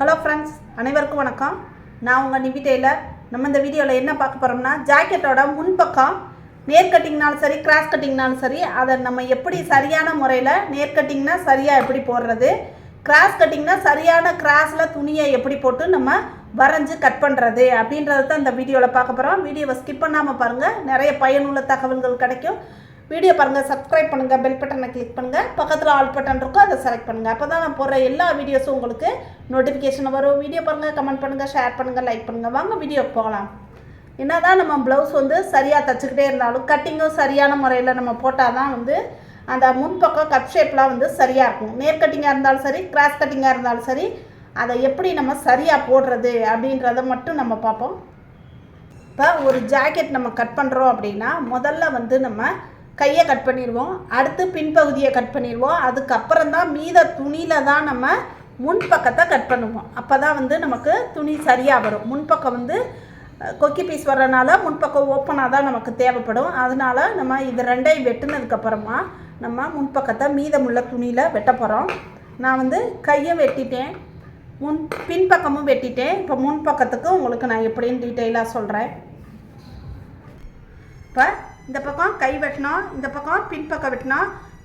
Hello friends அனைவருக்கும் வணக்கம். நான் உங்கள் நிவி டெய்லர். நம்ம இந்த வீடியோவில் என்ன பார்க்க போகிறோம்னா ஜாக்கெட்டோட முன்பக்கம் நேர் கட்டிங்னாலும் சரி கிராஸ் கட்டிங்னாலும் சரி அதை நம்ம எப்படி சரியான முறையில் நேர் கட்டிங்னா சரியாக எப்படி போடுறது கிராஸ் கட்டிங்னா சரியான கிராஸில் துணியை எப்படி போட்டு நம்ம வரைஞ்சு கட் பண்ணுறது அப்படின்றத தான் இந்த வீடியோவில் பார்க்க போகிறோம் வீடியோவை ஸ்கிப் பண்ணாமல் பாருங்கள் நிறைய பயனுள்ள தகவல்கள் கிடைக்கும். வீடியோ பாருங்கள் சப்ஸ்கிரைப் பண்ணுங்கள் பெல் பட்டனை கிளிக் பண்ணுங்கள் பக்கத்தில் ஆல் பட்டன் இருக்கும் அதை செலக்ட் பண்ணுங்கள் அப்போ தான் நான் போடுற எல்லா வீடியோஸும் உங்களுக்கு நோட்டிஃபிகேஷன் வரும். வீடியோ பாருங்கள் கமெண்ட் பண்ணுங்கள் ஷேர் பண்ணுங்கள் லைக் பண்ணுங்கள் வாங்க வீடியோக்கு போகலாம் என்ன தான் நம்ம ப்ளவுஸ் வந்து சரியாக தச்சுக்கிட்டே இருந்தாலும் கட்டிங்கும் சரியான முறையில் நம்ம போட்டால் தான் வந்து அந்த முன்பக்கம் கப் ஷேப்லாம் வந்து சரியாக இருக்கும். நேர் கட்டிங்காக இருந்தாலும் சரி கிராஸ் கட்டிங்காக இருந்தாலும் சரி அதை எப்படி நம்ம சரியாக போடுறது அப்படின்றத மட்டும் நம்ம பார்ப்போம். இப்போ ஒரு ஜாக்கெட் நம்ம கட் பண்ணுறோம் அப்படின்னா முதல்ல வந்து நம்ம கையை கட் பண்ணிடுவோம் அடுத்து பின்பகுதியை கட் பண்ணிடுவோம் அதுக்கப்புறம் தான் மீத துணியில் தான் நம்ம முன்பக்கத்தை கட் பண்ணுவோம். அப்போ தான் வந்து நமக்கு துணி சரியாக வரும். முன்பக்கம் வந்து கொக்கி பீஸ் வர்றதுனால முன்பக்கம் ஓப்பனாக தான் நமக்கு தேவைப்படும். அதனால நம்ம இது ரெண்டையும் வெட்டினதுக்கப்புறமா நம்ம முன்பக்கத்தை மீதமுள்ள துணியில் வெட்ட போகிறோம் நான் வந்து கையை வெட்டிட்டேன். முன் பின்பக்கமும் வெட்டிட்டேன். இப்போ முன்பக்கத்துக்கு உங்களுக்கு நான் எப்படின்னு டீட்டெயிலாக சொல்கிறேன் இப்போ இந்த பக்கம் கை வெட்டினோம் இந்த பக்கம் பின்பக்கம் வெட்டினா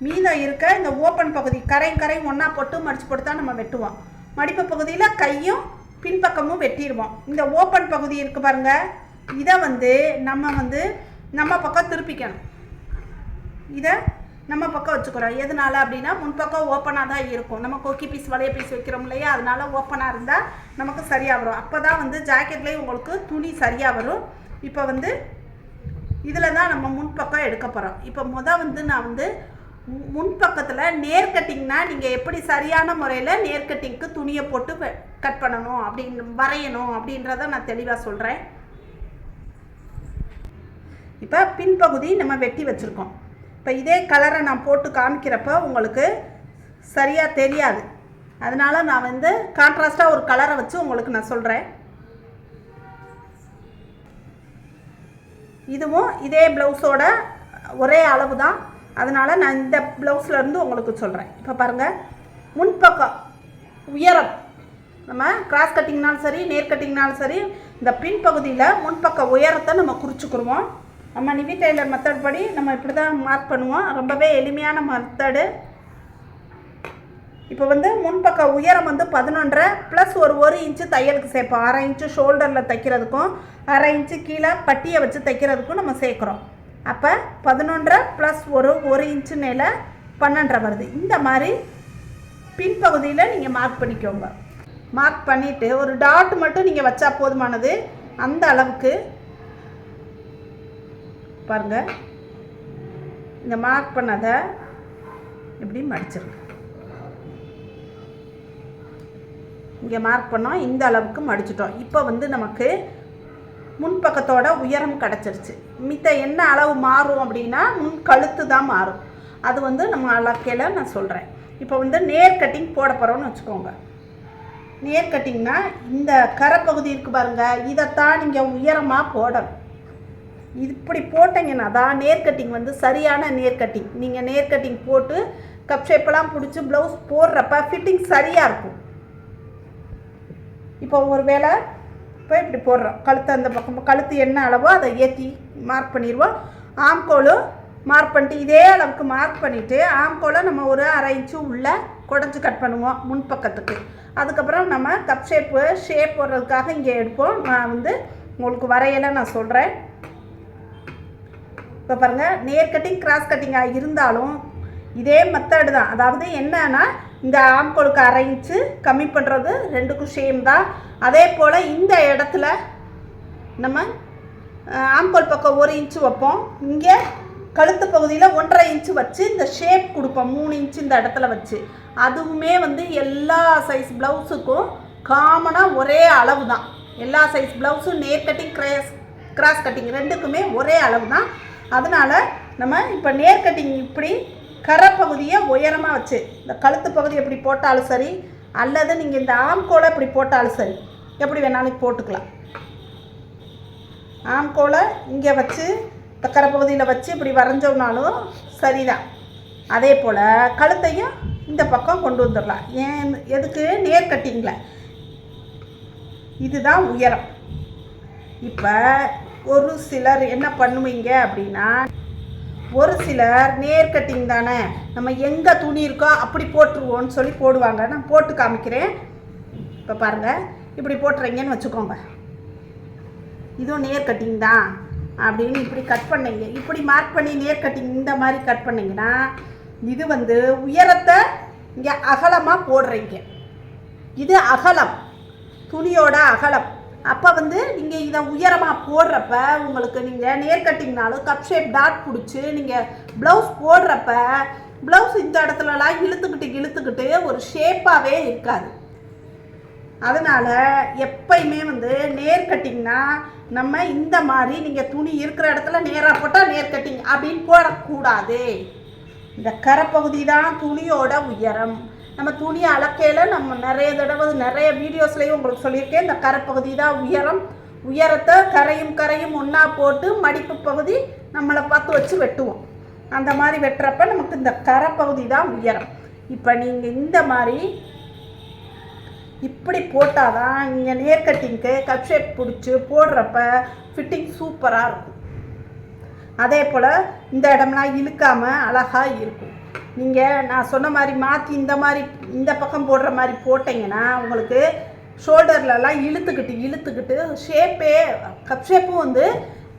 மீதம் இருக்க இந்த ஓப்பன் பகுதி கரை கரை ஒன்றா போட்டு மடிச்சு போட்டு தான் நம்ம வெட்டுவோம். மடிப்பு பகுதியில் கையும் பின்பக்கமும் வெட்டிடுவோம். இந்த ஓப்பன் பகுதி இருக்கு பாருங்க. இதை வந்து நம்ம வந்து நம்ம பக்கம் திருப்பிக்கணும். இதை நம்ம பக்கம் வச்சுக்கிறோம். எதனால அப்படின்னா முன்பக்கம் ஓப்பனாக தான் இருக்கும். நம்ம கொக்கி பீஸ் வளைய பீஸ் வைக்கிறோம் இல்லையா? அதனால ஓப்பனாக இருந்தால் நமக்கு சரியாக வரும். அப்போ தான் வந்து ஜாக்கெட்லேயும் உங்களுக்கு துணி சரியாக வரும். இப்போ வந்து இதில் தான் நம்ம முன்பக்கம் எடுக்க போகிறோம் இப்போ மொதல் வந்து நான் வந்து முன்பக்கத்தில் நேர் கட்டிங்னா நீங்கள் எப்படி சரியான முறையில் நேர் கட்டிங்க்கு துணியை போட்டு கட் பண்ணணும் அப்படின்னு வரையணும் அப்படின்றத நான் தெளிவாக சொல்கிறேன் இப்போ பின்பகுதி நம்ம வெட்டி வச்சுருக்கோம். இப்போ இதே கலரை நான் போட்டு காமிக்கிறப்ப உங்களுக்கு சரியாக தெரியாது. அதனால் நான் வந்து கான்ட்ராஸ்ட்டாக ஒரு கலரை வச்சு உங்களுக்கு நான் சொல்கிறேன் இதுவும் இதே ப்ளவுஸோட ஒரே அளவு தான் அதனால் நான் இந்த ப்ளவுஸ்லேருந்து உங்களுக்கு சொல்கிறேன் இப்போ பாருங்கள் முன்பக்கம் உயரம். நம்ம கிராஸ் கட்டிங்னாலும் சரி நேர் கட்டிங்னாலும் சரி இந்த பின்பகுதியில் முன்பக்க உயரத்தை நம்ம குறிச்சிக்கிடுவோம் நம்ம நிவி டெய்லர் மெத்தட் படி நம்ம இப்படி தான் மார்க் பண்ணுவோம். ரொம்பவே எளிமையான மெத்தடு இப்போ வந்து முன்பக்க உயரம் வந்து பதினொன்றரை ப்ளஸ் ஒரு ஒரு இன்ச்சு தையலுக்கு சேர்ப்போம். அரை இன்ச்சு ஷோல்டரில் தைக்கிறதுக்கும் அரை இன்ச்சு கீழே பட்டியை வச்சு தைக்கிறதுக்கும் நம்ம சேர்க்குறோம். அப்போ பதினொன்றரை ப்ளஸ் ஒரு ஒரு இன்ச்சு மேலே பன்னெண்டரை வருது. இந்த மாதிரி பின்பகுதியில் நீங்கள் மார்க் பண்ணிக்கோங்க. மார்க் பண்ணிவிட்டு ஒரு டாட் மட்டும் நீங்கள் வச்சா போதுமானது. அந்த அளவுக்கு பாருங்கள் இந்த மார்க் பண்ணதை இப்படி மடிச்சிருங்க? இங்கே மார்க் பண்ணோம். இந்த அளவுக்கு மடிச்சிட்டோம். இப்போ வந்து நமக்கு முன்பக்கத்தோட உயரம் கிடச்சிருச்சு. மித்த என்ன அளவு மாறும் அப்படின்னா முன் கழுத்து தான் மாறும். அது வந்து நம்ம அளக்கையில் நான் சொல்கிறேன் இப்போ வந்து நேர் கட்டிங் போட போகிறோம்னு வச்சுக்கோங்க. நேர் கட்டிங்னா இந்த கரைப்பகுதி இருக்கு பாருங்கள் இதைத்தான் நீங்கள் உயரமாக போடணும். இப்படி போட்டீங்கன்னா தான் நேர் கட்டிங் வந்து சரியான நேர் கட்டிங் நீங்கள் நேர் கட்டிங் போட்டு கப் ஷேப்பெல்லாம் பிடிச்சி ப்ளவுஸ் போடுறப்ப ஃபிட்டிங் சரியாக இருக்கும். இப்போ ஒரு வேளை இப்போ இப்படி போடுறோம். கழுத்து அந்த பக்கம் கழுத்து என்ன அளவோ அதை ஏற்றி மார்க் பண்ணிடுவோம். ஆம்கோலும் மார்க் பண்ணிட்டு இதே அளவுக்கு மார்க் பண்ணிவிட்டு ஆம்கோலை நம்ம ஒரு அரை இன்ச்சு உள்ளே குடஞ்சி கட் பண்ணுவோம் முன்பக்கத்துக்கு அதுக்கப்புறம் நம்ம கப் ஷேப்பு ஷேப் போடுறதுக்காக இங்கே எடுப்போம். நான் வந்து உங்களுக்கு வரையலை நான் சொல்கிறேன் இப்போ பாருங்கள் நேர் கட்டிங் கிராஸ் கட்டிங்காக இருந்தாலும் இதே மெத்தடு தான். அதாவது என்னன்னா இந்த ஆம்கோலுக்கு அரை இன்ச்சு கம்மி பண்ணுறது ரெண்டுக்கும் சேம் தான். அதே போல் இந்த இடத்துல நம்ம அஹ், ஆம்கோல் பக்கம் ஒரு இன்ச்சு வைப்போம். இங்கே கழுத்து பகுதியில் ஒன்றரை இன்ச்சு வச்சு இந்த ஷேப் கொடுப்போம். மூணு இன்ச்சு இந்த இடத்துல வச்சு. அதுவுமே வந்து எல்லா சைஸ் ப்ளவுஸுக்கும் காமனாக ஒரே அளவு தான். எல்லா சைஸ் ப்ளவுஸும் நேர் கட்டிங் கிராஸ் கிராஸ் கட்டிங் ரெண்டுக்குமே ஒரே அளவு தான். அதனால் நம்ம இப்போ நேர் கட்டிங் இப்படி கரை பகுதியை உயரமாக வச்சு இந்த கழுத்து பகுதி எப்படி போட்டாலும் சரி அல்லது நீங்கள் இந்த ஆம்கோலை இப்படி போட்டாலும் சரி எப்படி வேணாலும் போட்டுக்கலாம். ஆம்கோலை இங்கே வச்சு இந்த கரை பகுதியில் வச்சு இப்படி வரைஞ்சோம்னாலும் சரிதான். அதே போல் கழுத்தையும் இந்த பக்கம் கொண்டு வந்துடலாம். ஏன் எதுக்கு? நேர் கட்டிங்கில். இதுதான் உயரம். இப்போ ஒரு சிலர் என்ன பண்ணுவீங்க அப்படின்னா ஒரு சிலர் நேர் கட்டிங் தானே. நம்ம எங்கே துணி இருக்கோ அப்படி போட்டுருவோன்னு சொல்லி போடுவாங்க. நான் போட்டு காமிக்கிறேன். இப்போ பாருங்கள் இப்படி போட்டுறீங்கன்னு வச்சுக்கோங்க. இதுவும் நேர் கட்டிங் தான். அப்படின்னு இப்படி கட் பண்ணீங்க. இப்படி மார்க் பண்ணி நேர் கட்டிங் இந்த மாதிரி கட் பண்ணிங்கன்னா இது வந்து உயரத்தை இங்கே அகலமாக போடுறீங்க. இது அகலம். துணியோட அகலம். அப்போ வந்து நீங்கள் இதை உயரமாக போடுறப்ப உங்களுக்கு நீங்கள் நேர் கட்டிங்னாலும் கப் ஷேப் டாட் பிடிச்சி நீங்கள் ப்ளவுஸ் போடுறப்ப ப்ளவுஸ் இந்த இடத்துலலாம் இழுத்துக்கிட்டு இழுத்துக்கிட்டு ஒரு ஷேப்பாகவே இருக்காது. அதனால் எப்பயுமே வந்து நேர் கட்டிங்னா நம்ம இந்த மாதிரி நீங்கள் துணி இருக்கிற இடத்துல நேராக போட்டால் நேர் கட்டிங் அப்படின்னு போடக்கூடாது. இந்த கரைப்பகுதி தான் துணியோட உயரம். நம்ம துணியை அளக்கையில் நம்ம நிறைய தடவை நிறைய வீடியோஸ்லேயும் உங்களுக்கு சொல்லியிருக்கேன். இந்த கரைப்பகுதி தான் உயரம். உயரத்தை கரையும் கரையும் ஒன்றா போட்டு மடிப்பு பகுதி நம்மளை பார்த்து வச்சு வெட்டுவோம். அந்த மாதிரி வெட்டுறப்ப நமக்கு இந்த கரைப்பகுதி தான் உயரம். இப்போ நீங்கள் இந்த மாதிரி இப்படி போட்டால் தான் இங்கே நேர் கட்டிங்க்கு கப் ஷேப் பிடிச்சி போடுறப்ப ஃபிட்டிங் சூப்பராக இருக்கும். அதே போல் இந்த இடம்லாம் இழுக்காமல் அழகாக இருக்கும். நீங்கள் நான் சொன்ன மாதிரி மாற்றி இந்த மாதிரி இந்த பக்கம் போடுற மாதிரி போட்டிங்கன்னா உங்களுக்கு ஷோல்டர்லலாம் இழுத்துக்கிட்டு இழுத்துக்கிட்டு ஷேப்பே கப் ஷேப்பும் வந்து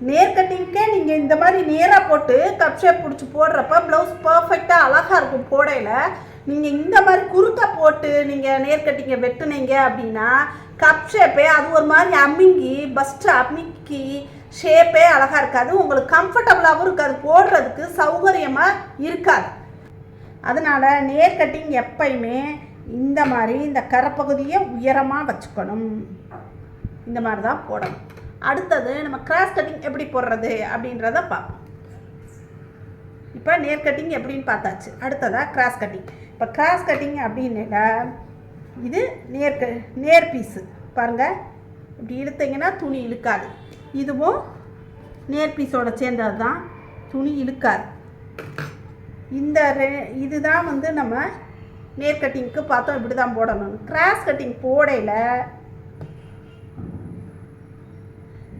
நேர் கட்டிங்க்கே நீங்கள் இந்த மாதிரி நேராக போட்டு கப் ஷேப் பிடிச்சி போடுறப்ப ப்ளவுஸ் பர்ஃபெக்டாக அழகாக இருக்கும் போடையில். நீங்கள் இந்த மாதிரி குறுக்க போட்டு நீங்கள் நேர் கட்டிங்க வெட்டுனீங்க அப்படின்னா கப் ஷேப்பே அது ஒரு மாதிரி அமுங்கி பஸ்ட்டு அமுக்கி ஷேப்பே அழகாக இருக்காது. உங்களுக்கு கம்ஃபர்டபுளாகவும் இருக்காது. போடுறதுக்கு சௌகரியமாக இருக்காது. அதனால் நேர் கட்டிங் எப்பயுமே இந்த மாதிரி இந்த கரைப்பகுதியை உயரமாக வச்சுக்கணும். இந்த மாதிரி தான் போடணும். அடுத்தது நம்ம கிராஸ் கட்டிங் எப்படி போடுறது அப்படின்றத பார்ப்போம். இப்போ நேர் கட்டிங் எப்படின்னு பார்த்தாச்சு. அடுத்ததாக கிராஸ் கட்டிங் இப்போ கிராஸ் கட்டிங் அப்படின்னா இது நேர் க நேர் பீஸு பாருங்கள் இப்படி இழுத்தீங்கன்னா துணி இழுக்காது. இதுவும் நேர் பீஸோட சேர்ந்தது தான் துணி இழுக்காது. இந்த ரெ இதுதான் வந்து நம்ம நேர் கட்டிங்க்கு பார்த்தோம் இப்படி தான் போடணும். கிராஸ் கட்டிங் போடையில்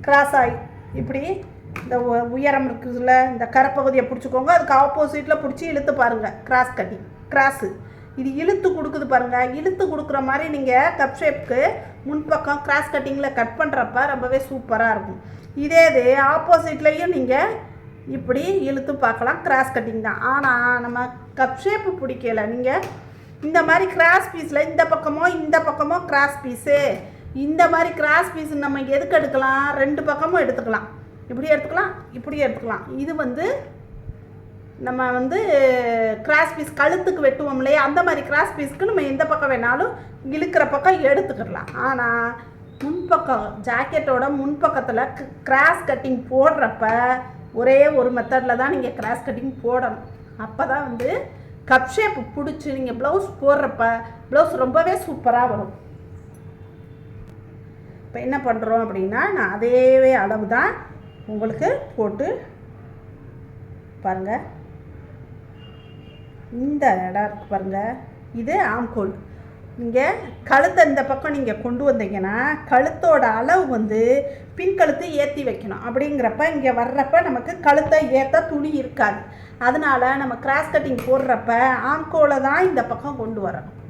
கிராஸ் ஆகி இப்படி இந்த உ- உயரம் இருக்குதுல்ல இந்த கரப்பகுதியை பிடிச்சிக்கோங்க. அதுக்கு ஆப்போசிட்டில் பிடிச்சி இழுத்து பாருங்கள் கிராஸ் கட்டிங் கிராஸு இது இழுத்து கொடுக்குது பாருங்கள் இழுத்து கொடுக்குற மாதிரி நீங்கள் கப் ஷேப்க்கு முன்பக்கம் கிராஸ் கட்டிங்கில் கட் பண்ணுறப்ப ரொம்பவே சூப்பராக இருக்கும். இதே இது ஆப்போசிட்லேயும் நீங்கள் இப்படி இழுத்து பார்க்கலாம். கிராஸ் கட்டிங் தான். ஆனால் நம்ம கப் ஷேப்பு பிடிக்கல. நீங்கள் இந்த மாதிரி கிராஸ் பீஸில் இந்த பக்கமோ இந்த பக்கமோ கிராஸ் பீஸு இந்த மாதிரி கிராஸ் பீஸ் நம்ம எதுக்கு எடுக்கலாம்? ரெண்டு பக்கமும் எடுத்துக்கலாம். இப்படி எடுத்துக்கலாம் இப்படி எடுத்துக்கலாம். இது வந்து நம்ம வந்து கிராஸ் பீஸ் கழுத்துக்கு வெட்டுவோம் இல்லையா? அந்த மாதிரி கிராஸ் பீஸ்க்கு நம்ம எந்த பக்கம் வேணாலும் இழுக்கிற பக்கம் எடுத்துக்கிடலாம் ஆனால் முன்பக்கம் ஜாக்கெட்டோட முன்பக்கத்தில் கிராஸ் கட்டிங் போடுறப்ப ஒரே ஒரு மெத்தடில் தான் நீங்கள் கிராஸ் கட்டிங் போடணும். அப்போ தான் வந்து கப் ஷேப் பிடிச்சி நீங்கள் ப்ளவுஸ் போடுறப்ப ப்ளவுஸ் ரொம்பவே சூப்பராக வரும். இப்போ என்ன பண்ணுறோம் அப்படின்னா நான் அதேவே அளவு தான் உங்களுக்கு போட்டு பாருங்கள் இந்த இடம் இருக்கு பாருங்கள் இது ஆம்கோல். நீங்கள் கழுத்தை இந்த பக்கம் நீங்கள் கொண்டு வந்தீங்கன்னா கழுத்தோட அளவு வந்து பின் கழுத்து ஏற்றி வைக்கணும். அப்படிங்கிறப்ப இங்கே வர்றப்ப நமக்கு கழுத்தை ஏற்ற துணி இருக்காது. அதனால நம்ம கிராஸ் கட்டிங் போடுறப்ப ஆம்கோலை தான் இந்த பக்கம் கொண்டு வரணும்.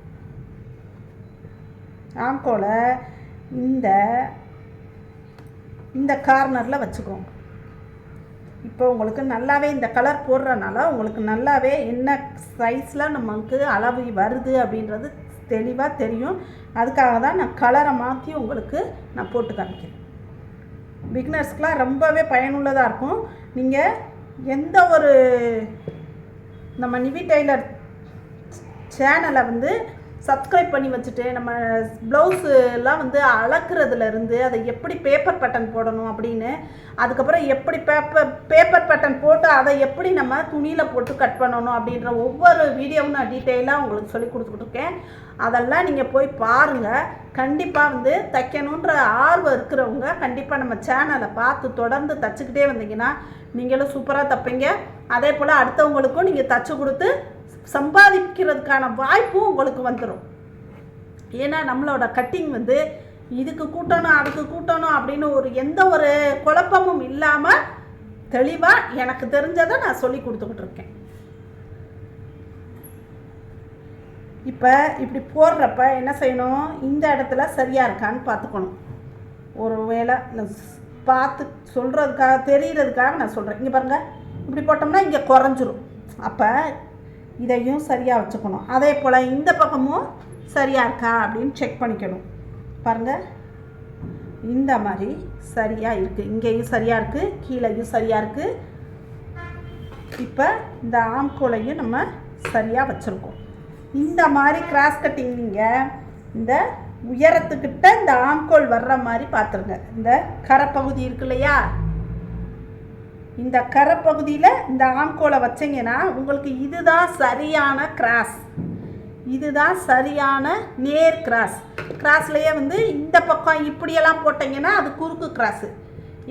ஆம்கோலை இந்த இந்த கார்னரில் வச்சுக்கோங்க. இப்போ உங்களுக்கு நல்லாவே இந்த கலர் போடுறனால உங்களுக்கு நல்லாவே என்ன சைஸில் நமக்கு அளவு வருது அப்படின்றது தெளிவாக தெரியும். அதுக்காக தான் நான் கலரை மாற்றி உங்களுக்கு நான் போட்டு காமிக்கிறேன். பிக்னர்ஸ்க்கெலாம் ரொம்பவே பயனுள்ளதாக இருக்கும். நீங்கள் எந்த ஒரு நம்ம நிவி டெய்லர் சேனலை வந்து சப்ஸ்கிரைப் பண்ணி வச்சுட்டு நம்ம ப்ளவுஸுலாம் வந்து அளக்குறதுலேருந்து அதை எப்படி பேப்பர் பட்டன் போடணும் அப்படின்னு அதுக்கப்புறம் எப்படி பேப்பர் பேப்பர் பட்டன் போட்டு அதை எப்படி நம்ம துணியில் போட்டு கட் பண்ணணும் அப்படின்ற ஒவ்வொரு வீடியோவும் நான் டீட்டெயிலாக உங்களுக்கு சொல்லி கொடுத்துட்ருக்கேன் அதெல்லாம் நீங்கள் போய் பாருங்கள் கண்டிப்பாக வந்து தைக்கணுன்ற ஆர்வம் இருக்கிறவங்க கண்டிப்பாக நம்ம சேனலை பார்த்து தொடர்ந்து தச்சுக்கிட்டே வந்தீங்கன்னா நீங்களும் சூப்பராக தைப்பீங்க. அதே போல் அடுத்தவங்களுக்கும் நீங்கள் தச்சு கொடுத்து சம்பாதிக்கிறதுக்கான வாய்ப்பும் உங்களுக்கு வந்துடும் ஏன்னா நம்மளோட கட்டிங் வந்து இதுக்கு கூட்டணும் அதுக்கு கூட்டணும் அப்படின்னு ஒரு எந்த ஒரு குழப்பமும் இல்லாமல் தெளிவாக எனக்கு தெரிஞ்சதை நான் சொல்லி கொடுத்துக்கிட்டு இருக்கேன். இப்போ இப்படி போடுறப்ப என்ன செய்யணும்? இந்த இடத்துல சரியாக இருக்கான்னு பார்த்துக்கணும். ஒரு வேளை பார்த்து சொல்கிறதுக்காக தெரிகிறதுக்காக நான் சொல்கிறேன் இங்கே பாருங்கள் இப்படி போட்டோம்னா இங்கே குறைஞ்சிரும். அப்போ இதையும் சரியாக வச்சுக்கணும். அதே போல் இந்த பக்கமும் சரியாக இருக்கா அப்படின்னு செக் பண்ணிக்கணும். பாருங்கள் இந்த மாதிரி சரியாக இருக்குது இங்கேயும் சரியாக இருக்குது கீழேயும் சரியாக இருக்குது இப்போ இந்த ஆம்கோலையும் நம்ம சரியாக வச்சுருக்கோம். இந்த மாதிரி கிராஸ் கட்டிங் நீங்கள் இந்த உயரத்துக்கிட்ட இந்த ஆம்கோல் வர்ற மாதிரி பார்த்துருங்க. இந்த கரைப்பகுதி இருக்கு இல்லையா? இந்த கரைப்பகுதியில் இந்த ஆம்கோலை வச்சிங்கன்னா உங்களுக்கு இதுதான் சரியான கிராஸ் இதுதான் சரியான நேர் கிராஸ் கிராஸ்லேயே வந்து இந்த பக்கம் இப்படியெல்லாம் போட்டிங்கன்னா அது குறுக்கு கிராஸு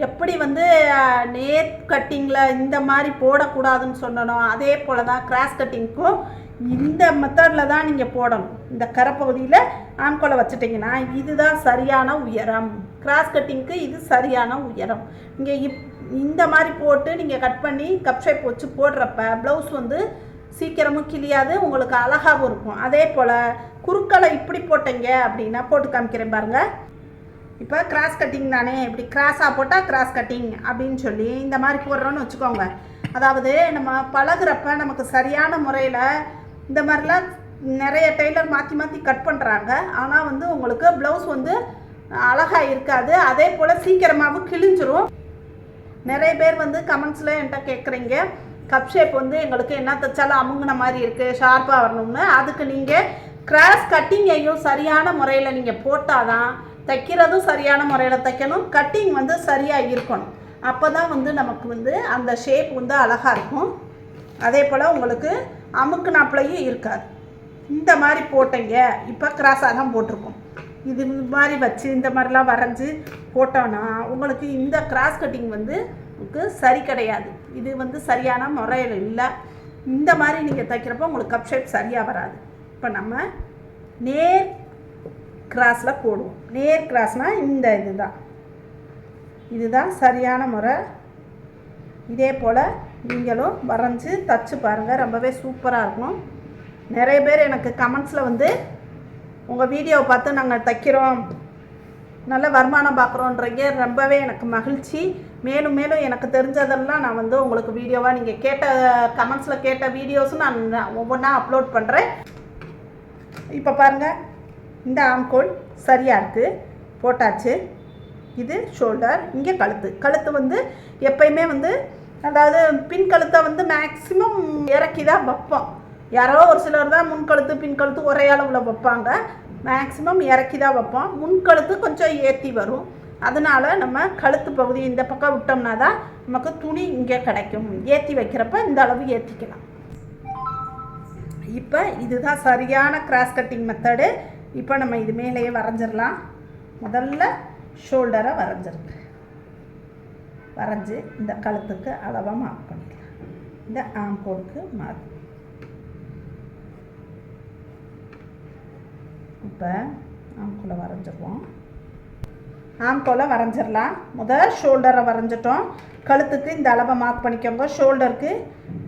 எப்படி வந்து நேர் கட்டிங்கில் இந்த மாதிரி போடக்கூடாதுன்னு சொன்னனோ அதே போல் தான் கிராஸ் கட்டிங்க்கும் இந்த மெத்தடில் தான் நீங்கள் போடணும். இந்த கரைப்பகுதியில் ஆண்கொலை வச்சுட்டிங்கன்னா இதுதான் சரியான உயரம். கிராஸ் கட்டிங்க்கு இது சரியான உயரம். இங்கே இப் இந்த மாதிரி போட்டு நீங்கள் கட் பண்ணி கப் ஷேப் வச்சு போடுறப்ப ப்ளவுஸ் வந்து சீக்கிரமும் கிழியாது உங்களுக்கு அழகாகவும் இருக்கும். அதே போல் குறுக்களை இப்படி போட்டீங்க அப்படின்னா போட்டு காமிக்கிறேன் பாருங்கள் இப்போ கிராஸ் கட்டிங் தானே இப்படி கிராஸாக போட்டால் கிராஸ் கட்டிங் அப்படின்னு சொல்லி இந்த மாதிரி போடுறோன்னு வச்சுக்கோங்க. அதாவது நம்ம பழகுறப்ப நமக்கு சரியான முறையில் இந்த மாதிரிலாம் நிறைய டெய்லர் மாற்றி மாற்றி கட் பண்ணுறாங்க ஆனால் வந்து உங்களுக்கு ப்ளவுஸ் வந்து அழகாக இருக்காது. அதே போல் சீக்கிரமாகவும் கிழிஞ்சிரும். நிறைய பேர் வந்து கமெண்ட்ஸில் என்கிட்ட கேட்குறீங்க கப் ஷேப் வந்து எங்களுக்கு என்ன தைச்சாலும் அமுங்கின மாதிரி இருக்குது ஷார்ப்பாக வரணும்னு. அதுக்கு நீங்கள் கிராஸ் கட்டிங்கையும் சரியான முறையில் நீங்கள் போட்டால் தான் தைக்கிறதும் சரியான முறையில் தைக்கணும். கட்டிங் வந்து சரியாக இருக்கணும். அப்போ தான் வந்து நமக்கு வந்து அந்த ஷேப் வந்து அழகாக இருக்கும். அதே போல் உங்களுக்கு அமுக்குனாப்புலையும் இருக்காது. இந்த மாதிரி போட்டீங்க இப்போ கிராஸாக தான் போட்டிருக்கோம். இது மாதிரி வச்சு இந்த மாதிரிலாம் வரைஞ்சி போட்டோன்னா உங்களுக்கு இந்த கிராஸ் கட்டிங் வந்து உங்களுக்கு சரி கிடையாது. இது வந்து சரியான முறையில் இல்லை. இந்த மாதிரி நீங்கள் தைக்கிறப்போ உங்களுக்கு கப் ஷேப் சரியாக வராது. இப்போ நம்ம நேர் கிராஸில் போடுவோம். நேர் கிராஸ்னால் இந்த இது தான் இதுதான் சரியான முறை. இதே போல் நீங்களும் வரைஞ்சி தச்சு பாருங்கள் ரொம்பவே சூப்பராக இருக்கும். நிறைய பேர் எனக்கு கமெண்ட்ஸில் வந்து உங்கள் வீடியோவை பார்த்து நாங்கள் தைக்கிறோம். நல்ல வருமானம் பார்க்குறோன்றீங்க. ரொம்பவே எனக்கு மகிழ்ச்சி. மேலும் மேலும் எனக்கு தெரிஞ்சதெல்லாம் நான் வந்து உங்களுக்கு வீடியோவாக நீங்கள் கேட்ட கமெண்ட்ஸில் கேட்ட வீடியோஸும் நான் ஒவ்வொன்றா அப்லோட் பண்ணுறேன் இப்போ பாருங்கள் இந்த ஆம்கோல் சரியாக இருக்குது போட்டாச்சு. இது ஷோல்டர் இங்கே கழுத்து. கழுத்து வந்து எப்பயுமே வந்து அதாவது பின் கழுத்தை வந்து மேக்ஸிமம் இறக்கி தான் வைப்போம். யாரோ ஒரு சிலர் தான் முன்கழுத்து பின்கழுத்து ஒரே அளவில் வைப்பாங்க. மேக்ஸிமம் இறக்கி தான் வைப்போம். முன் கழுத்து கொஞ்சம் ஏற்றி வரும். அதனால் நம்ம கழுத்து பகுதி இந்த பக்கம் விட்டோம்னா தான் நமக்கு துணி இங்கே கிடைக்கும். ஏற்றி வைக்கிறப்ப இந்த அளவு ஏற்றிக்கலாம் இப்போ இதுதான் சரியான கிராஸ் கட்டிங் மெத்தடு இப்போ நம்ம இது மேலேயே வரைஞ்சிடலாம். முதல்ல ஷோல்டரை வரைஞ்சிருக்கு. வரைஞ்சி இந்த கழுத்துக்கு அளவாக மார்க் பண்ணிக்கலாம். இந்த ஆம்கோலுக்கு மார்க் இப்போ ஆம்கோலை வரைஞ்சிருவோம். ஆம்கோலை வரைஞ்சிடலாம் முதல் ஷோல்டரை வரைஞ்சிட்டோம். கழுத்துக்கு இந்த அளவை மார்க் பண்ணிக்கோங்க. ஷோல்டருக்கு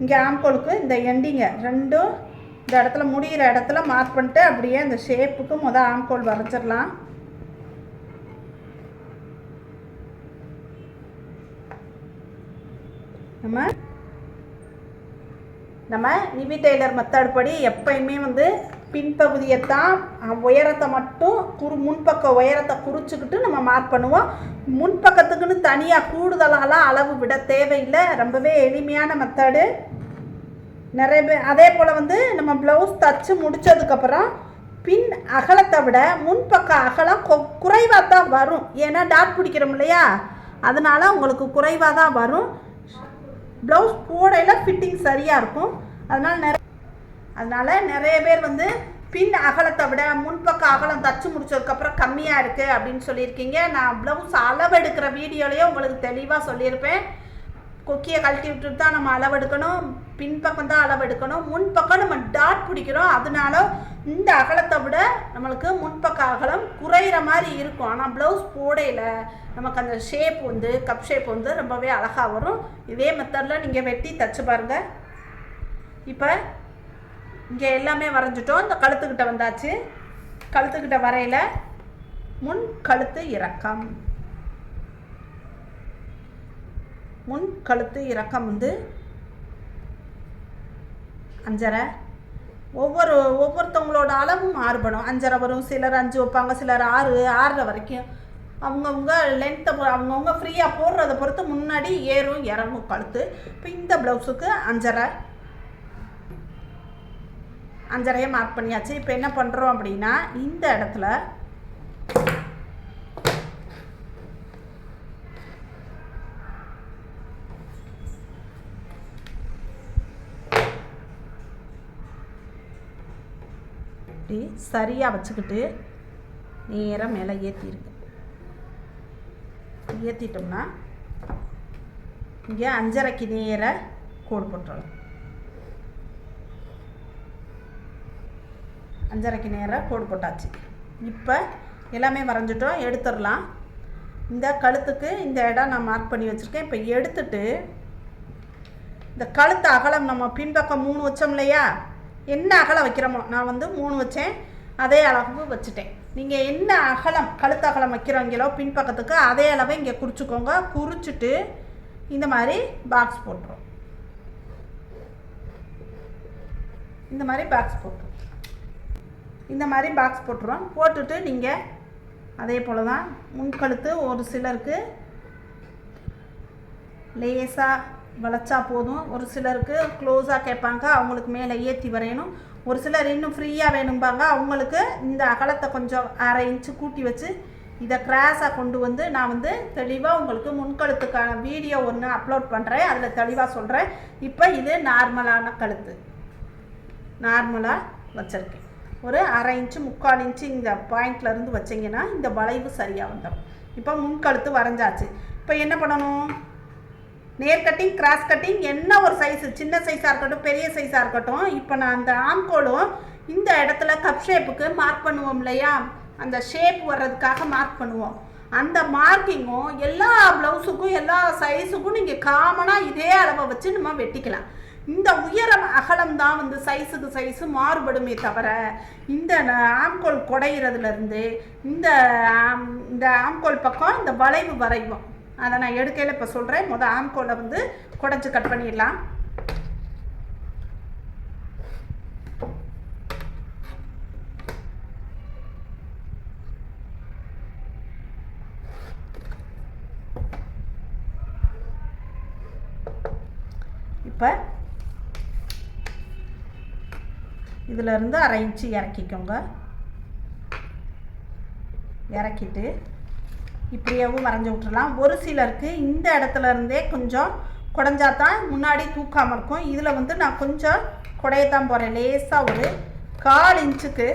இங்கே ஆம்கோலுக்கு இந்த எண்டிங்கை ரெண்டும் இந்த இடத்துல முடிகிற இடத்துல மார்க் பண்ணிட்டு அப்படியே இந்த ஷேப்புக்கு முதல் ஆம்கோல் வரைஞ்சிடலாம் நம்ம நம்ம நிவி டெய்லர் மெத்தட் படி எப்பயுமே வந்து பின்பகுதியை தான் உயரத்தை மட்டும் குறு முன்பக்க உயரத்தை குறிச்சிக்கிட்டு நம்ம மார்க் பண்ணுவோம். முன்பக்கத்துக்குன்னு தனியாக கூடுதலாலாம் அளவு விட தேவையில்லை. ரொம்பவே எளிமையான மெத்தடு நிறைய பேர் அதே போல் வந்து நம்ம ப்ளவுஸ் தச்சு முடித்ததுக்கப்புறம் பின் அகலத்தை விட முன்பக்க அகலம் கொ- குறைவாக தான் வரும். ஏன்னா டாட் பிடிக்கிறோம் இல்லையா? அதனால் உங்களுக்கு குறைவாக தான் வரும். ப்ளவுஸ் போடையில் ஃபிட்டிங் சரியாக இருக்கும். அதனால் நிறைய அதனால் நிறைய பேர் வந்து பின் அகலத்தை விட முன்பக்க அகலம் தச்சு முடிச்சதுக்கப்புறம் கம்மியாக இருக்குது அப்படின்னு சொல்லியிருக்கீங்க. நான் ப்ளவுஸ் அளவு எடுக்கிற வீடியோலேயே உங்களுக்கு தெளிவாக சொல்லியிருப்பேன். கொக்கியை கழட்டி விட்டுட்டு தான் நம்ம அளவெடுக்கணும். பின்பக்கம் தான் அளவெடுக்கணும். முன்பக்கம் நம்ம டாட் பிடிக்கிறோம். அதனால இந்த அகலத்தை விட நம்மளுக்கு முன்பக்க அகலம் குறையிற மாதிரி இருக்கும். ஆனால் ப்ளவுஸ் போடையில் நமக்கு அந்த ஷேப் வந்து கப் ஷேப் வந்து ரொம்பவே அழகாக வரும். இதே மெத்தடில் நீங்கள் வெட்டி தச்சு பாருங்கள் இப்போ இங்கே எல்லாமே வரைஞ்சிட்டோம். இந்த கழுத்துக்கிட்ட வந்தாச்சு. கழுத்துக்கிட்ட வரையில். முன் கழுத்து இறக்கம் முன் கழுத்து இறக்கம் வந்து அஞ்சரை. ஒவ்வொரு ஒவ்வொருத்தவங்களோட அளவும் மாறுபடும். அஞ்சரை வரும். சிலர் அஞ்சு வைப்பாங்க சிலர் ஆறு ஆறரை வரைக்கும். அவங்கவுங்க லென்த்தை அவங்கவுங்க ஃப்ரீயாக போடுறத பொறுத்து முன்னாடி ஏறும் இறங்கும் கழுத்து. இப்போ இந்த ப்ளவுஸுக்கு அஞ்சரை. அஞ்சரையை மார்க் பண்ணியாச்சு. இப்போ என்ன பண்ணுறோம் அப்படின்னா இந்த இடத்துல இப்படி சரியாக வச்சுக்கிட்டு நேராக மேலே ஏற்றிருக்கு ஏற்றிட்டோம்னா இங்கே அஞ்சரைக்கு நேராக கோடு போட்டுறலாம். அஞ்சரைக்கு நேராக கோடு போட்டாச்சு. இப்போ எல்லாமே வரைஞ்சிட்டோம் எடுத்துடலாம். இந்த கழுத்துக்கு இந்த இடம் நான் மார்க் பண்ணி வச்சுருக்கேன். இப்போ எடுத்துட்டு இந்த கழுத்து அகலம் நம்ம பின்பக்கம் மூணு வச்சோம் இல்லையா? என்ன அகலம் வைக்கிறோமோ நான் வந்து மூணு வச்சேன். அதே அளவு வச்சுட்டேன். நீங்கள் என்ன அகலம் கழுத்து அகலம் வைக்கிறவங்களோ பின்பக்கத்துக்கு அதே அளவை இங்கே குறிச்சிக்கோங்க. குறிச்சிட்டு இந்த மாதிரி பாக்ஸ் போட்டுரும். இந்த மாதிரி பாக்ஸ் போட்டுரும். இந்த மாதிரி பாக்ஸ் போட்டுருவோம் போட்டுட்டு நீங்கள் அதே போல் தான் முன்கழுத்து ஒரு சிலருக்கு லேசாக வளைச்சா போதும். ஒரு சிலருக்கு க்ளோஸாக கேட்பாங்க. அவங்களுக்கு மேலே ஏற்றி வரையணும். ஒரு சிலர் இன்னும் ஃப்ரீயாக வேணும்பாங்க. அவங்களுக்கு இந்த அகலத்தை கொஞ்சம் அரை இன்ச்சு கூட்டி வச்சு இதை கிராஸாக கொண்டு வந்து நான் வந்து தெளிவாக உங்களுக்கு முன்கழுத்துக்கான வீடியோ ஒன்று அப்லோட் பண்ணுறேன் அதில் தெளிவாக சொல்கிறேன் இப்போ இது நார்மலான கழுத்து. நார்மலாக வச்சுருக்கேன். ஒரு அரை இன்ச்சு முக்கால் இன்ச்சு இந்த பாயிண்ட்லேருந்து வச்சிங்கன்னா இந்த வளைவு சரியாக வந்துடும் இப்போ முன்கழுத்து வரைஞ்சாச்சு. இப்போ என்ன பண்ணணும்? நேர் கட்டிங் கிராஸ் கட்டிங் என்ன ஒரு சைஸு சின்ன சைஸாக இருக்கட்டும் பெரிய சைஸாக இருக்கட்டும் இப்போ நான் அந்த ஆம்கோலும் இந்த இடத்துல கப் ஷேப்புக்கு மார்க் பண்ணுவோம் இல்லையா? அந்த ஷேப் வர்றதுக்காக மார்க் பண்ணுவோம். அந்த மார்க்கிங்கும் எல்லா ப்ளவுஸுக்கும் எல்லா சைஸுக்கும் நீங்கள் காமனாக இதே அளவை வச்சு நம்ம வெட்டிக்கலாம். இந்த உயரம் அகலம் தான் வந்து சைஸுக்கு சைஸு மாறுபடுமே தவிர இந்த ந- ஆம்கோல் குடையிறதுலேருந்து இந்த ஆம், இந்த ஆம்கோல் பக்கம் இந்த வளைவு வரைவோம். அதை நான் எடுக்கையில் இப்போ சொல்கிறேன் முத ஆம்கோலை வந்து குடைச்சி கட் பண்ணிடலாம். இப்போ இதுலேருந்து அரை இன்ச்சு இறக்கிக்கோங்க. இறக்கிட்டு இப்படியேவும் வரைஞ்சி விட்டுறலாம். ஒரு சிலருக்கு இந்த இடத்துல இருந்தே கொஞ்சம் குடஞ்சா தான் முன்னாடி தூக்காமல் இருக்கும். இதில் வந்து நான் கொஞ்சம் குடையத்தான் போகிறேன் லேசாக ஒரு கால் இன்ச்சுக்கு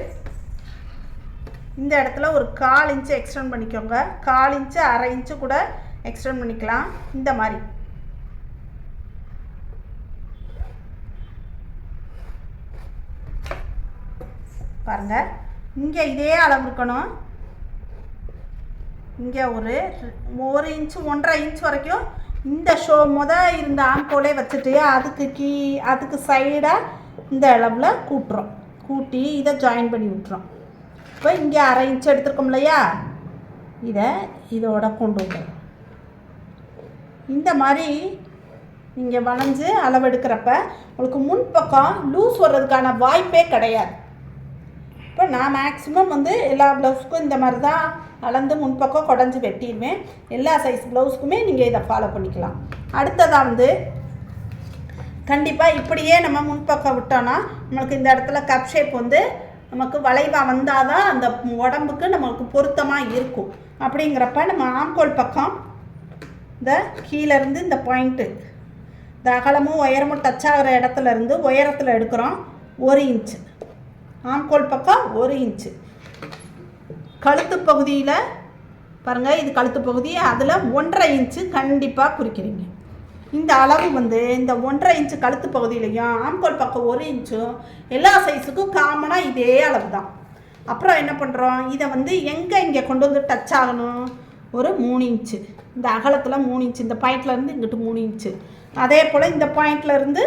இந்த இடத்துல ஒரு கால் இன்ச்சு எக்ஸ்டெண்ட் பண்ணிக்கோங்க. கால் இன்ச்சு அரை இன்ச்சு கூட எக்ஸ்டெண்ட் பண்ணிக்கலாம். இந்த மாதிரி. பாருங்கள் இங்கே இதே அளவு இருக்கணும். இங்கே ஒரு ஒரு இன்ச்சு ஒன்றரை இன்ச் வரைக்கும் இந்த ஷோ முத இருந்த ஆம்போலே வச்சுட்டு அதுக்கு கீ அதுக்கு சைடாக இந்த அளவில் கூட்டுறோம். கூட்டி இதை ஜாயின் பண்ணி விட்டுறோம். இப்போ இங்கே அரை இன்ச் எடுத்துருக்கோம் இல்லையா? இதை இதோட கொண்டு வந்து இந்த மாதிரி நீங்கள் வளைஞ்சு அளவெடுக்கிறப்ப உங்களுக்கு முன்பக்கம் லூஸ் வர்றதுக்கான வாய்ப்பே கிடையாது. இப்போ நான் மேக்ஸிமம் வந்து எல்லா ப்ளவுஸுக்கும் இந்த மாதிரி தான் அளந்து முன்பக்கம் குடஞ்சி வெட்டிடுவேன். எல்லா சைஸ் ப்ளவுஸ்க்குமே நீங்கள் இதை ஃபாலோ பண்ணிக்கலாம். அடுத்ததாக வந்து கண்டிப்பாக இப்படியே நம்ம முன்பக்கம் விட்டோன்னா நம்மளுக்கு இந்த இடத்துல கப் ஷேப் வந்து நமக்கு வளைவாக வந்தால் தான் அந்த உடம்புக்கு நம்மளுக்கு பொருத்தமாக இருக்கும். அப்படிங்கிறப்ப நம்ம ஆம்கோல் பக்கம் இந்த கீழேருந்து இந்த பாயிண்ட்டு இந்த அகலமும் உயரமும் டச் ஆகிற இடத்துல இருந்து உயரத்தில் எடுக்கிறோம். ஒரு இன்ச்சு ஆம்கோல் பக்கம் ஒரு இன்ச்சு. கழுத்து பகுதியில் பாருங்கள் இது கழுத்து பகுதி அதில் ஒன்றரை இன்ச்சு கண்டிப்பாக குறிக்கிறீங்க. இந்த அளவு வந்து இந்த ஒன்றரை இன்ச்சு கழுத்து பகுதியிலையும் ஆம்கோல் பக்கம் ஒரு இன்ச்சும் எல்லா சைஸுக்கும் காமனாக இதே அளவு தான் அப்புறம் என்ன பண்ணுறோம் இதை வந்து எங்கே இங்கே கொண்டு வந்து டச் ஆகணும்? ஒரு மூணு இன்ச்சு. இந்த அகலத்தில் மூணு இன்ச்சு இந்த பாயிண்ட்லேருந்து இங்கிட்டு மூணு இன்ச்சு. அதே போல் இந்த பாயிண்ட்லேருந்து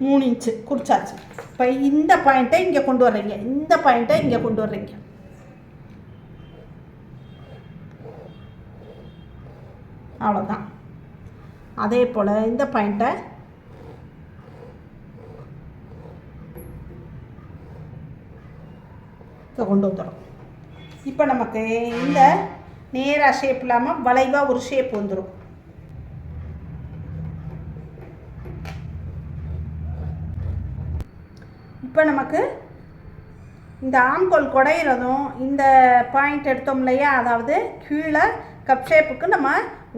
மூணு இன்ச்சு குறிச்சாச்சு இப்போ இந்த பாயிண்ட்டை இங்கே கொண்டு வர்றீங்க. இந்த பாயிண்ட்டை இங்கே கொண்டு வர்றீங்க. அவ்வளோதான் அதே போல் இந்த பாயிண்ட்டை கொண்டு வந்துடும் இப்போ நமக்கு இந்த நேராக ஷேப் இல்லாமல் வளைவாக ஒரு ஷேப் வந்துடும் இப்போ நமக்கு இந்த ஆம்கோல் குடையிறதும் இந்த பாயிண்ட் எடுத்தோம் இல்லையா? அதாவது கீழே கப் ஷேப்புக்கு நம்ம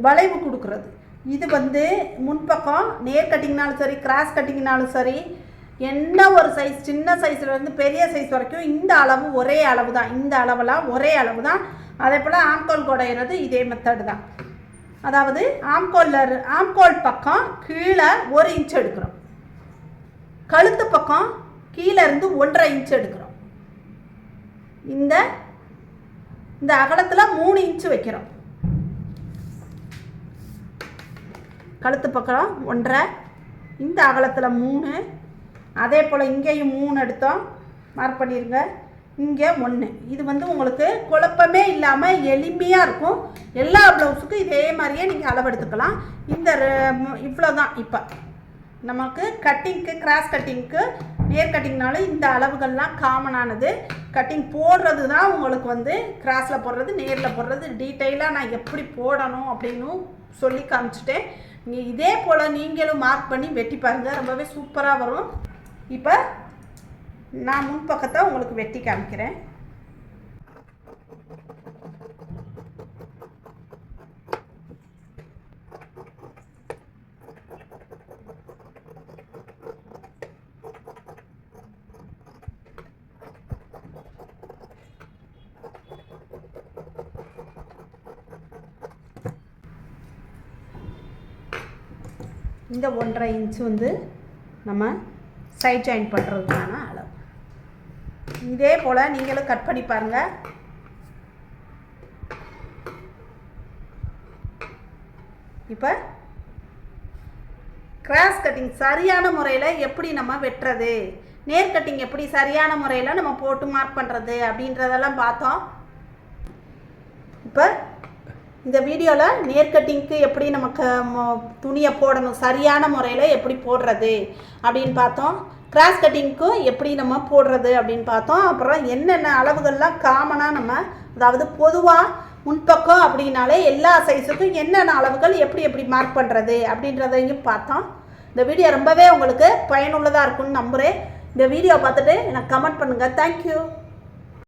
வளைவு கொடுக்குறது. இது வந்து முன்பக்கம் நேர் கட்டிங்னாலும் சரி கிராஸ் கட்டிங்னாலும் சரி என்ன ஒரு சைஸ் சின்ன சைஸ்லேருந்து பெரிய சைஸ் வரைக்கும் இந்த அளவு ஒரே அளவு தான் இந்த அளவெல்லாம் ஒரே அளவு தான் அதே போல் ஆம்கோல் குடையிறது இதே மெத்தடு தான். அதாவது ஆம்கோலில் ஆம்கோல் பக்கம் கீழே ஒரு இன்ச் எடுக்கிறோம். கழுத்து பக்கம் கீழே இருந்து ஒன்றரை இன்ச் எடுக்கிறோம். இந்த இந்த அகலத்தில் மூணு இன்ச்சு வைக்கிறோம். கழுத்து பக்கம் ஒன்றரை இந்த அகலத்தில் மூணு அதே போல் இங்கேயும் மூணு எடுத்தோம். மார்க் பண்ணிடுங்க இங்கே ஒன்று இது வந்து உங்களுக்கு குழப்பமே இல்லாமல் எளிமையாக இருக்கும். எல்லா ப்ளவுஸுக்கும் இதே மாதிரியே நீங்கள் அளவெடுத்துக்கலாம் இந்த இவ்வளோ தான் இப்போ. நமக்கு கட்டிங்க்கு கிராஸ் கட்டிங்க்கு நேர் கட்டிங்னாலும் இந்த அளவுகள்லாம் காமனானது கட்டிங் போடுறது தான் உங்களுக்கு வந்து கிராஸில் போடுறது நேரில் போடுறது. டீட்டெயிலாக நான் எப்படி போடணும் அப்படின்னு சொல்லி காமிச்சிட்டேன். நீங்கள் இதே போல் நீங்களும் மார்க் பண்ணி வெட்டி பாருங்கள் ரொம்பவே சூப்பராக வரும். இப்போ நான் முன்பக்கத்தை உங்களுக்கு வெட்டி காமிக்கிறேன். இந்த ஒன்றரை இன்ச்சு வந்து நம்ம சைட் ஜாயின் பண்ணுறதுக்கான அளவு. இதே போல் நீங்களும் கட் பண்ணி பாருங்கள் இப்போ கிராஸ் கட்டிங் சரியான முறையில் எப்படி நம்ம வெட்டுறது? நேர் கட்டிங் எப்படி சரியான முறையில் நம்ம போட்டு மார்க் பண்ணுறது அப்படின்றதெல்லாம் பார்த்தோம். இப்போ இந்த வீடியோவில் நேர் கட்டிங்க்கு எப்படி நமக்கு துணியை போடணும் சரியான முறையில் எப்படி போடுறது அப்படின்னு பார்த்தோம். கிராஸ் கட்டிங்க்கும் எப்படி நம்ம போடுறது அப்படின்னு பார்த்தோம். அப்புறம் என்னென்ன அளவுகள்லாம் காமனாக நம்ம அதாவது பொதுவாக முன்பக்கம் அப்படின்னாலே எல்லா சைஸுக்கும் என்னென்ன அளவுகள் எப்படி எப்படி மார்க் பண்ணுறது அப்படின்றதையும் பார்த்தோம். இந்த வீடியோ ரொம்பவே உங்களுக்கு பயனுள்ளதாக இருக்கும்னு நம்புகிறேன் இந்த வீடியோ பார்த்துட்டு எனக்கு கமெண்ட் பண்ணுங்கள் தேங்க்யூ